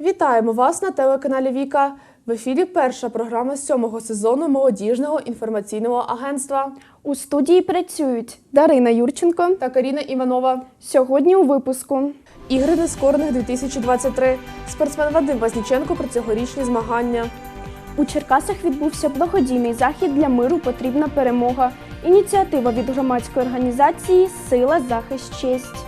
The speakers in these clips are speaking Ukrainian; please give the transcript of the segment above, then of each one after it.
Вітаємо вас на телеканалі Віка. В ефірі перша програма сьомого сезону молодіжного інформаційного агентства У студії працюють Дарина Юрченко. та Каріна Іванова. Сьогодні у випуску Ігри нескорених 2023. Спортсмен Вадим Возніченко про цьогорічні змагання. у Черкасах відбувся благодійний захід для миру Потрібна перемога. Ініціатива від громадської організації Сила захист честь.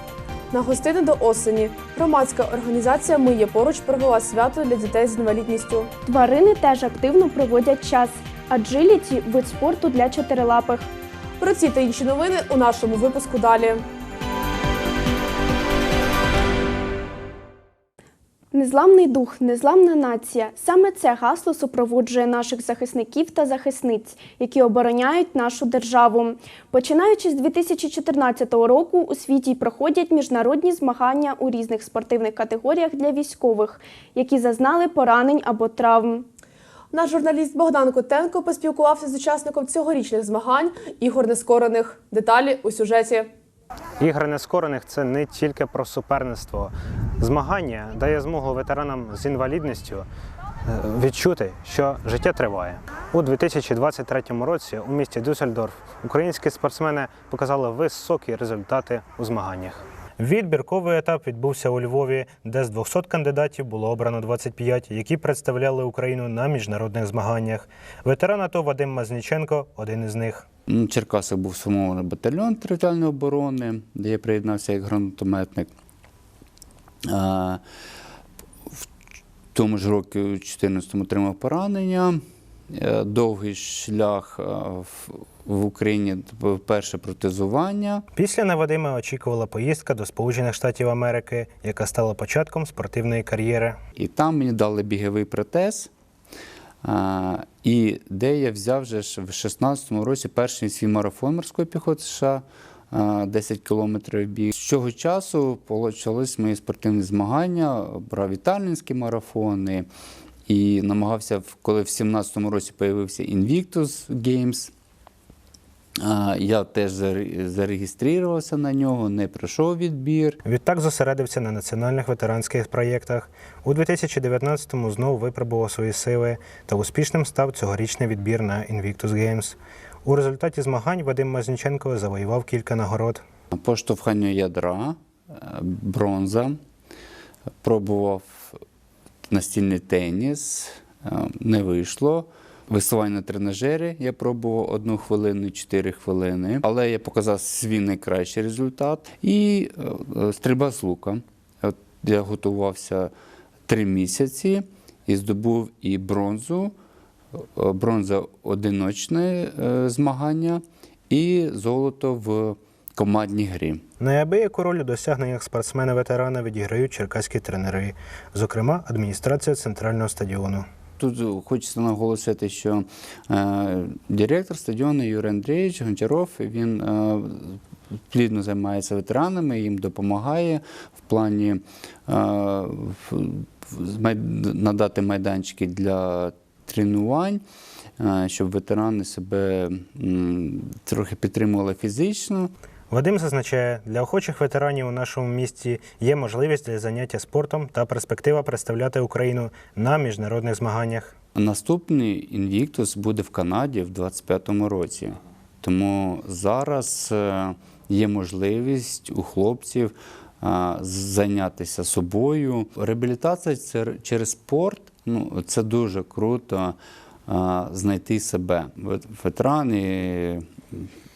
На гостини до осені. Громадська організація Ми є поруч провела свято для дітей з інвалідністю. Тварини теж активно проводять час. Аджиліті вид спорту для чотирилапих. Про ці та інші новини у нашому випуску далі. Незламний дух, незламна нація. Саме це гасло супроводжує наших захисників та захисниць, які обороняють нашу державу. Починаючи з 2014 року, у світі проходять міжнародні змагання у різних спортивних категоріях для військових, які зазнали поранень або травм. Наш журналіст Богдан Котенко поспілкувався з учасником цьогорічних змагань ігор нескорених. Деталі у сюжеті. Ігри нескорених це не тільки про суперництво. Змагання дає змогу ветеранам з інвалідністю е, відчути, що життя триває. У 2023 році у місті Дюссельдорф українські спортсмени показали високі результати у змаганнях. Відбірковий етап відбувся у Львові, де з 200 кандидатів було обрано 25, які представляли Україну на міжнародних змаганнях. Ветеран АТО Вадим Мазніченко один із них. Ну, В Черкасах був сформований батальйон територіальної оборони, де я приєднався як гранатометник. А, В тому ж році, у 2014-му отримав поранення. Е, Довгий шлях в- в Україні перше протезування. Після на Вадима очікувала поїздка до Сполучених Штатів Америки, яка стала початком спортивної кар'єри. І там мені дали біговий протез. А, і де я взяв вже в 16-му році перший свій марафон морської піхоти США, 10 кілометрів біг. З цього часу почались мої спортивні змагання, брав італійські марафони і намагався, коли в 17-му році з'явився Invictus Games, я теж зареєструвався на нього, не пройшов відбір. Відтак зосередився на національних ветеранських проєктах. У 2019-му знову випробував свої сили та успішним став цьогорічний відбір на Invictus Games. У результаті змагань Вадим Мазніченко завоював кілька нагород. Поштовхання ядра, е, бронза, пробував настільний теніс, е, не вийшло. Висування на тренажері я пробував одну хвилину і чотири хвилини, але я показав свій найкращий результат. І е, стрільба з лука. Я готувався три місяці і здобув і бронзу, бронза одиночне е, змагання і золото в командній грі. Неабияку роль у досягненнях спортсмена-ветерана відіграють черкаські тренери, зокрема адміністрація центрального стадіону. Тут хочеться наголосити, що е, директор стадіону Юрій Андрійович Гончаров він е, плідно займається ветеранами, їм допомагає в плані е, надати майданчики для тренувань, е, щоб ветерани себе трохи підтримували фізично. Вадим зазначає, для охочих ветеранів у нашому місті є можливість для заняття спортом та перспектива представляти Україну на міжнародних змаганнях. Наступний інвіктус буде в Канаді в 2025 році. Тому зараз е, є можливість у хлопців зайнятися собою. Реабілітація через спорт ну, це дуже круто знайти себе. Вет- Ветерани,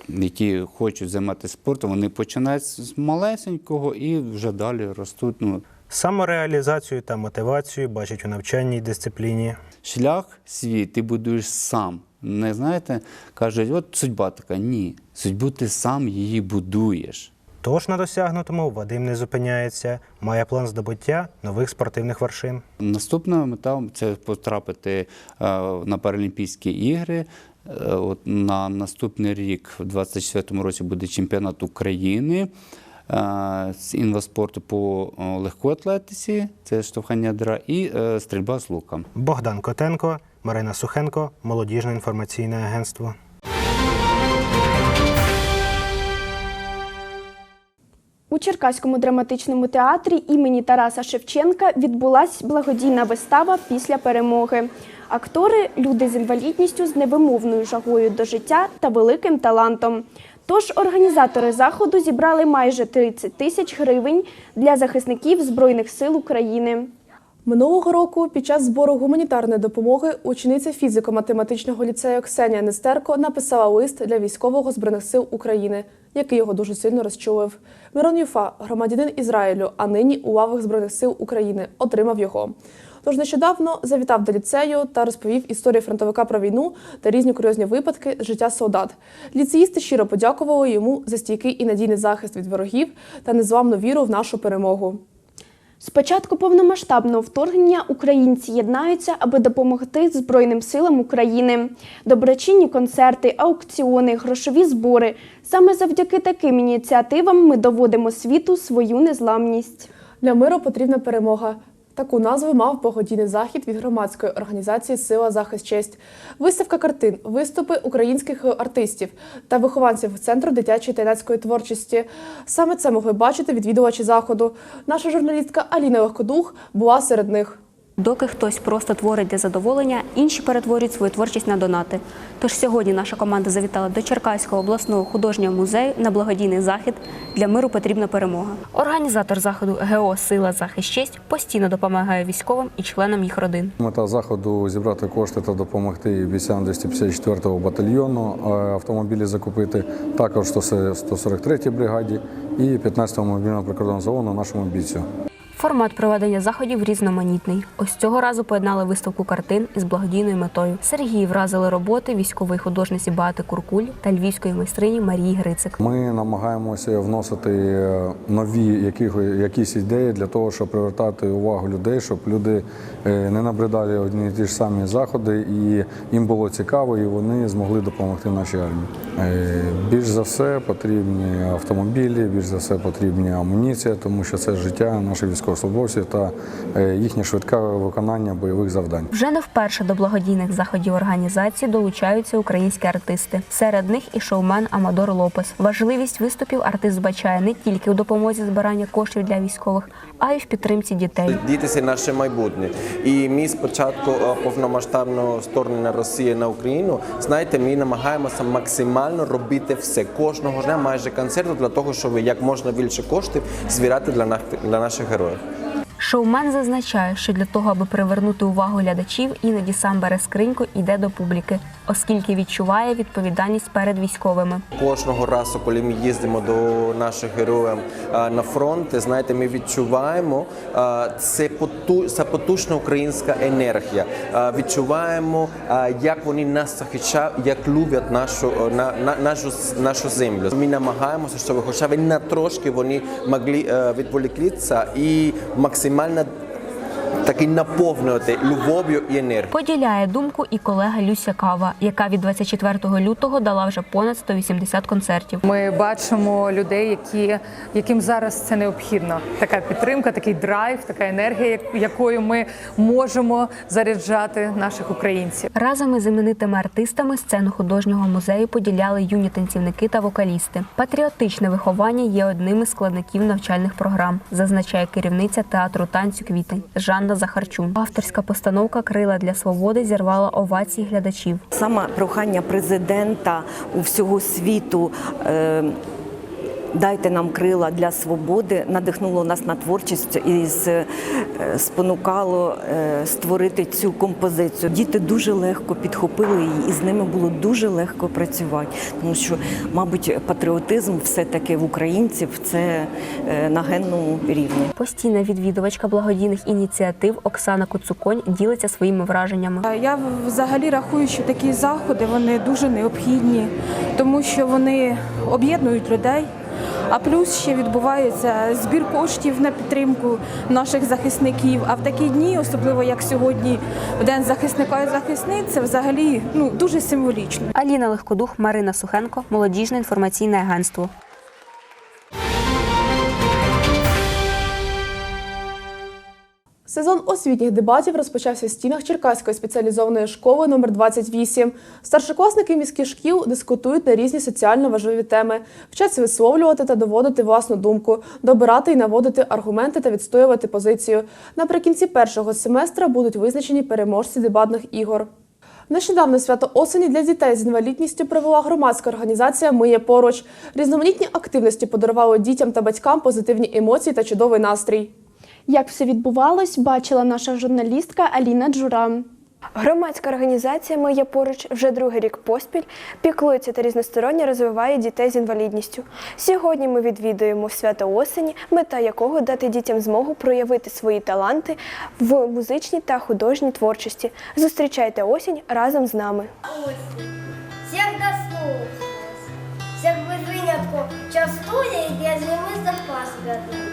які хочуть займатися спортом, вони починають з малесенького і вже далі ростуть. Ну, Самореалізацію та мотивацію бачать у навчальній дисципліні. шлях свій ти будуєш сам. Не знаєте, кажуть, от судьба така. Ні. Судьбу ти сам її будуєш. Тож на досягнутому Вадим не зупиняється, має план здобуття нових спортивних вершин. Наступна мета це потрапити е, на Паралімпійські ігри. Е, От на наступний рік, в 24-му році, буде чемпіонат України е, з інваспорту по легкоатлетиці, це штовхання ядра, і стрільба з лука. Богдан Котенко, Марина Сухенко, молодіжне інформаційне агентство. У Черкаському драматичному театрі імені Тараса Шевченка відбулась благодійна вистава після перемоги. Актори люди з інвалідністю з невимовною жагою до життя та великим талантом. Тож організатори заходу зібрали майже 30 тисяч гривень для захисників Збройних сил України. Минулого року під час збору гуманітарної допомоги учениця фізико-математичного ліцею Ксенія Нестерко написала лист для військового збройних сил України, який його дуже сильно розчулив. Мирон Юфа, громадянин Ізраїлю, а нині у лавах збройних сил України, отримав його. Тож нещодавно завітав до ліцею та розповів історію фронтовика про війну та різні курйозні випадки з життя солдат. Ліцеїсти щиро подякували йому за стійкий і надійний захист від ворогів та незламну віру в нашу перемогу. З початку повномасштабного вторгнення українці єднаються, аби допомогти Збройним силам України. Доброчинні концерти, аукціони, грошові збори. Саме завдяки таким ініціативам ми доводимо світу свою незламність. Для миру потрібна перемога. Таку назву мав благодійний захід від громадської організації Сила захист честь, виставка картин, виступи українських артистів та вихованців центру дитячої та юнацької творчості. Саме це могли бачити відвідувачі заходу. Наша журналістка Аліна Легкодух була серед них. Доки хтось просто творить для задоволення, інші перетворюють свою творчість на донати. Тож сьогодні наша команда завітала до Черкаського обласного художнього музею на благодійний захід для миру потрібна перемога. Організатор заходу ГО Сила захист честь постійно допомагає військовим і членам їх родин. Мета заходу зібрати кошти та допомогти бійцям 254-го батальйону, е, автомобілі закупити також 143-й бригаді і 15-му мобільному прикордонному загону нашому бійцю. Формат проведення заходів різноманітний. Ось цього разу поєднали виставку картин із благодійною метою. Сергії вразили роботи військової художниці Бати Куркуль та львівської майстрині Марії Грицик. Ми намагаємося вносити е, нові якісь ідеї для того, щоб привертати увагу людей, щоб люди е, не набридали одні і ті ж самі заходи, і їм було цікаво, і вони змогли допомогти нашій армії. Е, Більш за все потрібні автомобілі, більш за все потрібні амуніція, тому що це життя наших військовослужбовців та е, їхнє швидке виконання бойових завдань. Вже не вперше до благодійних заходів організації долучаються українські артисти. Серед них і шоумен Амадор Лопес. Важливість виступів артист збачає не тільки у допомозі збирання коштів для військових, а й в підтримці дітей. Діти це наше майбутнє. І ми спочатку е, повномасштабного вторгнення Росії на Україну, знаєте, ми намагаємося максимально робити все. Кожного дня майже концерту для того, щоб як можна більше коштів збирати для наших героїв. Шоумен зазначає, що для того, аби привернути увагу глядачів, іноді сам бере скриньку і йде до публіки, оскільки відчуває відповідальність перед військовими. Кожного разу, коли ми їздимо до наших героїв на фронт, знаєте, ми відчуваємо це поту, потужна українська енергія. Відчуваємо, як вони нас захищають, як люблять нашу на, на нашу нашу землю. Ми намагаємося, щоб хоча б на трошки вони могли е, відволіктися і максимально максимально таки наповнювати любов'ю і енергією. Поділяє думку і колега Люся Кава, яка від 24 лютого дала вже понад 180 концертів. Ми бачимо людей, які, яким зараз це необхідно. Така підтримка, такий драйв, така енергія, якою ми можемо заряджати наших українців. Разом із іменитими артистами сцену художнього музею поділяли юні танцівники та вокалісти. Патріотичне виховання є одним із складників навчальних програм, зазначає керівниця театру танцю квітень Жанна Захарчун. Авторська постановка Крила для свободи зірвала овації глядачів. Саме прохання президента у всього світу. Е, Дайте нам крила для свободи, надихнуло нас на творчість і з- е, спонукало е, створити цю композицію. Діти дуже легко підхопили її, і з ними було дуже легко працювати, тому що, мабуть, патріотизм все-таки в українців це е, на генному рівні. Постійна відвідувачка благодійних ініціатив Оксана Куцуконь ділиться своїми враженнями. Я взагалі рахую, що такі заходи вони дуже необхідні, тому що вони об'єднують людей. А плюс ще відбувається збір коштів на підтримку наших захисників. А в такі дні, особливо як сьогодні, в день захисника і захисниць, це взагалі ну дуже символічно. Аліна Легкодух, Марина Сухенко, молодіжне інформаційне агентство. Сезон освітніх дебатів розпочався в стінах Черкаської спеціалізованої школи номер 28 Старшокласники міських шкіл дискутують на різні соціально важливі теми, вчаться висловлювати та доводити власну думку, добирати і наводити аргументи та відстоювати позицію. Наприкінці першого семестра будуть визначені переможці дебатних ігор. Нещодавно свято осені для дітей з інвалідністю провела громадська організація Ми є поруч. Різноманітні активності подарували дітям та батькам позитивні емоції та чудовий настрій. Як все відбувалось, бачила наша журналістка Аліна Джура. Громадська організація Моє поруч вже другий рік поспіль піклується та різносторонньо розвиває дітей з інвалідністю. Сьогодні ми відвідуємо свято осені, мета якого дати дітям змогу проявити свої таланти в музичній та художній творчості. Зустрічайте осінь разом з нами. Всіх дослухалась. Всіх без винятку частує і для зими запас готує.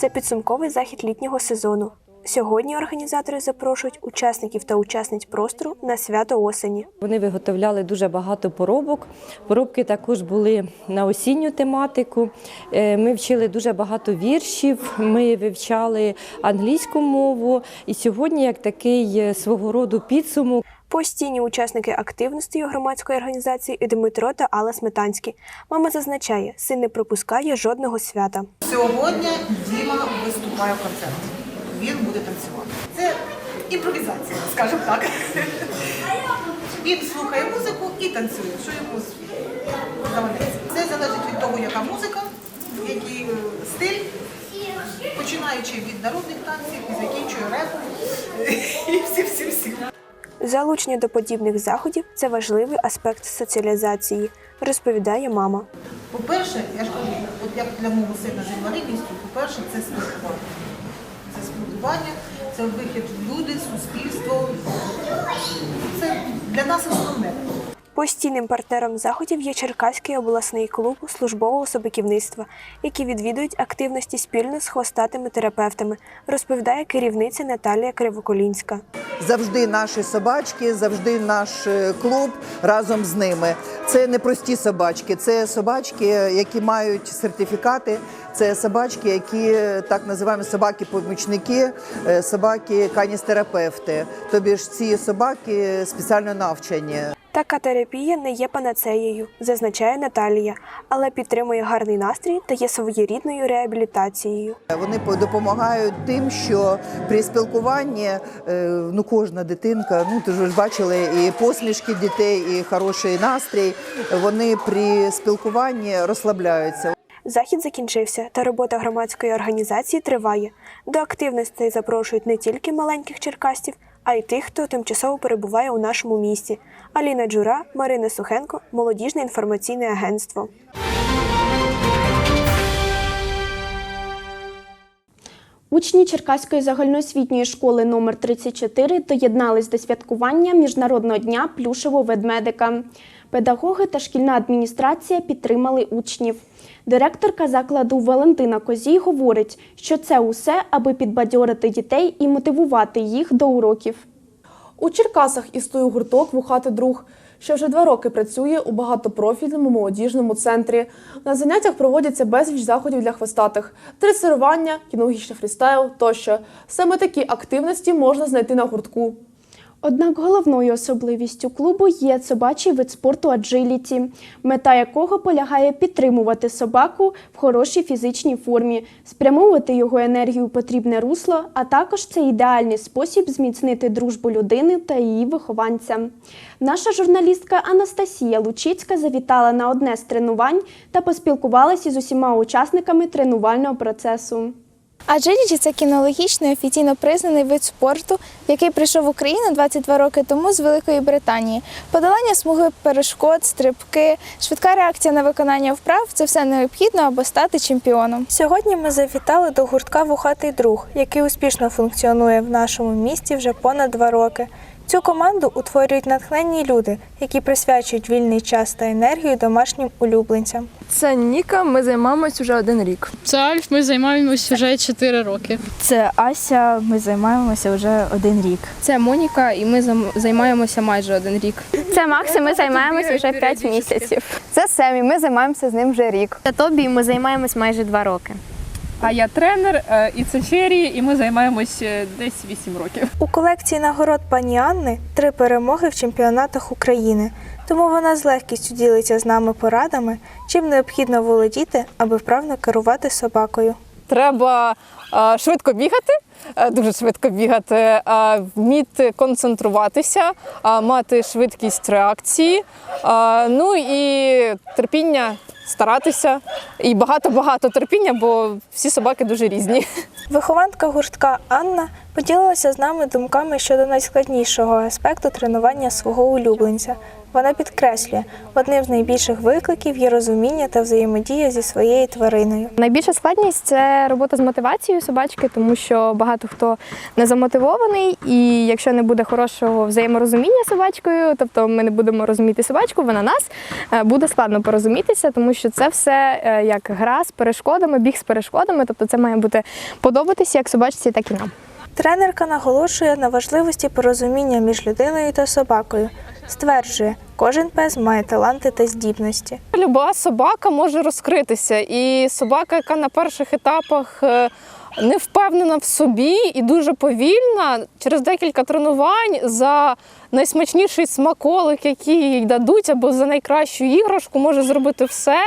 Це підсумковий захід літнього сезону. Сьогодні організатори запрошують учасників та учасниць простору на свято осені. Вони виготовляли дуже багато поробок. Поробки також були на осінню тематику. Е, Ми вчили дуже багато віршів, ми вивчали англійську мову. І сьогодні, як такий е, свого роду підсумок, Постійні учасники активності громадської організації Дмитро та Алла Сметанські. Мама зазначає, син не пропускає жодного свята. Сьогодні Діма виступає в концерті. Він буде танцювати. Це імпровізація, скажімо так. Він слухає музику і танцює, що йому заманеться. Це залежить від того, яка музика, який е, стиль, починаючи від народних танців і закінчує репом. І всім-всім-всім. Залучення до подібних заходів це важливий аспект соціалізації, розповідає мама. По-перше, я ж кажу, от як для мого сина з інвалідністю, по-перше, це спілкування. Спілкування, це вихід в люди, суспільство. Це для нас основне. Постійним партнером заходів є Черкаський обласний клуб службового собаківництва, які відвідують активності спільно з хвостатими терапевтами, розповідає керівниця Наталія Кривоколінська. завжди наші собачки, завжди наш е, клуб разом з ними. Це не прості собачки, це собачки, які мають сертифікати. Це собачки, які е, так називаємо собаки-помічники, е, собаки каністерапевти. Тобі ж ці собаки спеціально навчені. Така терапія не є панацеєю, зазначає Наталія, але підтримує гарний настрій та є своєрідною реабілітацією. Вони по- допомагають тим, що при спілкуванні е, ну кожна дитинка, ну ти ж бачили і посмішки дітей, і хороший настрій. Вони при спілкуванні розслабляються. Захід закінчився, та робота громадської організації триває. До активностей запрошують не тільки маленьких черкастів, а й тих, хто тимчасово перебуває у нашому місті. Аліна Джура, Марина Сухенко, молодіжне інформаційне агентство. Учні Черкаської загальноосвітньої школи номер 34 доєднались до святкування Міжнародного дня плюшевого ведмедика. Педагоги та шкільна адміністрація підтримали учнів. Директорка закладу Валентина Козій говорить, що це усе, аби підбадьорити дітей і мотивувати їх до уроків. У Черкасах існує гурток «Вухати друг», що вже два роки працює у багатопрофільному молодіжному центрі. На заняттях проводяться безліч заходів для хвостатих, дресирування, кінологічний фрістайл тощо. Саме такі активності можна знайти на гуртку. Однак головною особливістю клубу є собачий вид спорту аджиліті, мета якого полягає підтримувати собаку в хорошій фізичній формі, спрямовувати його енергію у потрібне русло, а також це ідеальний спосіб зміцнити дружбу людини та її вихованця. Наша журналістка Анастасія Лучицька завітала на одне з тренувань та поспілкувалася з усіма учасниками тренувального процесу. Аджиліті це кінологічний офіційно признаний вид спорту, який прийшов в Україну 22 роки тому з Великої Британії. Подолання смуги перешкод, стрибки, швидка реакція на виконання вправ це все необхідно, аби стати чемпіоном. Сьогодні ми завітали до гуртка Вухатий друг, який успішно функціонує в нашому місті вже понад два роки. Цю команду утворюють натхненні люди, які присвячують вільний час та енергію домашнім улюбленцям. Це Ніка, ми займаємось вже один рік. Це Альф, ми займаємось вже 4 роки. Це Ася, ми займаємося вже один рік. Це Моніка, і ми займаємося майже один рік. Це Макс, і ми займаємося вже 5 місяців. Це Семі, ми займаємося з ним вже рік. Це Тобі, і ми займаємось майже 2 роки. А я тренер, і це Чері, і ми займаємось десь 8 років. У колекції нагород пані Анни три перемоги в чемпіонатах України, тому вона з легкістю ділиться з нами порадами, чим необхідно володіти, аби вправно керувати собакою. Треба е, швидко бігати, е, дуже швидко бігати, е, вміти концентруватися, е, мати швидкість реакції, е, ну і терпіння, старатися. І багато-багато терпіння, бо всі собаки дуже різні. Вихованка гуртка Анна поділилася з нами думками щодо найскладнішого аспекту тренування свого улюбленця. Вона підкреслює, одним з найбільших викликів є розуміння та взаємодія зі своєю твариною. Найбільша складність це робота з мотивацією собачки, тому що багато хто не замотивований, і якщо не буде хорошого взаєморозуміння з собачкою, тобто ми не будемо розуміти собачку, вона нас е, буде складно порозумітися, тому що це все е, як гра з перешкодами, біг з перешкодами, тобто це має бути подобатися як собачці, так і нам. Тренерка наголошує на важливості порозуміння між людиною та собакою. Стверджує, кожен пес має таланти та здібності. Люба собака може розкритися, і собака, яка на перших етапах е, не впевнена в собі і дуже повільна, через декілька тренувань за найсмачніший смаколик, який їй дадуть, або за найкращу іграшку, може зробити все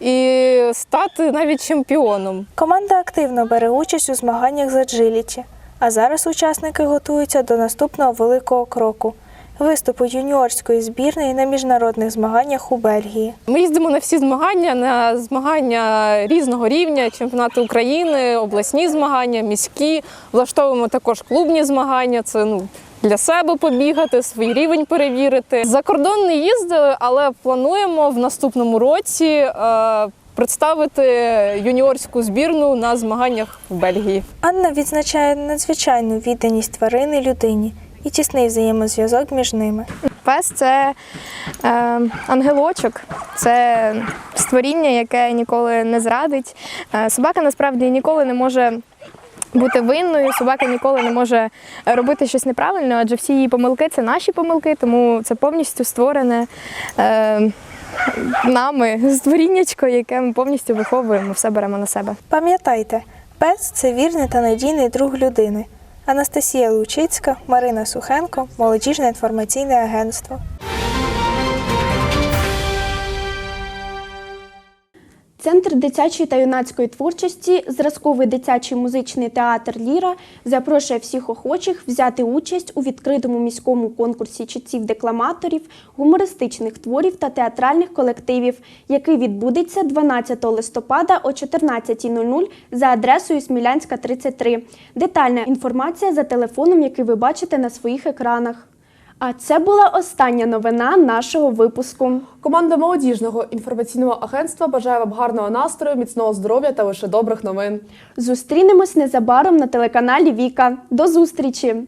і стати навіть чемпіоном. Команда активно бере участь у змаганнях з аджиліті, а зараз учасники готуються до наступного великого кроку виступу юніорської збірної на міжнародних змаганнях у Бельгії. Ми їздимо на всі змагання, на змагання різного рівня, чемпіонати України, обласні змагання, міські. Влаштовуємо також клубні змагання. Це ну. Для себе побігати, свій рівень перевірити. За кордон не їздили, але плануємо в наступному році е, представити юніорську збірну на змаганнях в Бельгії. Анна відзначає надзвичайну відданість тварини людині і тісний взаємозв'язок між ними. Пес це е, ангелочок, це створіння, яке ніколи не зрадить. Е, собака насправді ніколи не може. Бути винною, собака ніколи не може робити щось неправильно, адже всі її помилки це наші помилки, тому це повністю створене е, нами створіннячко, яке ми повністю виховуємо, все беремо на себе. Пам'ятайте, пес це вірний та надійний друг людини. Анастасія Лучицька, Марина Сухенко, молодіжне інформаційне агентство. Центр дитячої та юнацької творчості, зразковий дитячий музичний театр Ліра запрошує всіх охочих взяти участь у відкритому міському конкурсі читців-декламаторів, гумористичних творів та театральних колективів, який відбудеться 12 листопада о 14.00 за адресою Смілянська, 33. Детальна інформація за телефоном, який ви бачите на своїх екранах. А це була остання новина нашого випуску. Команда молодіжного інформаційного агентства бажає вам гарного настрою, міцного здоров'я та лише добрих новин. Зустрінемось незабаром на телеканалі Віка. До зустрічі!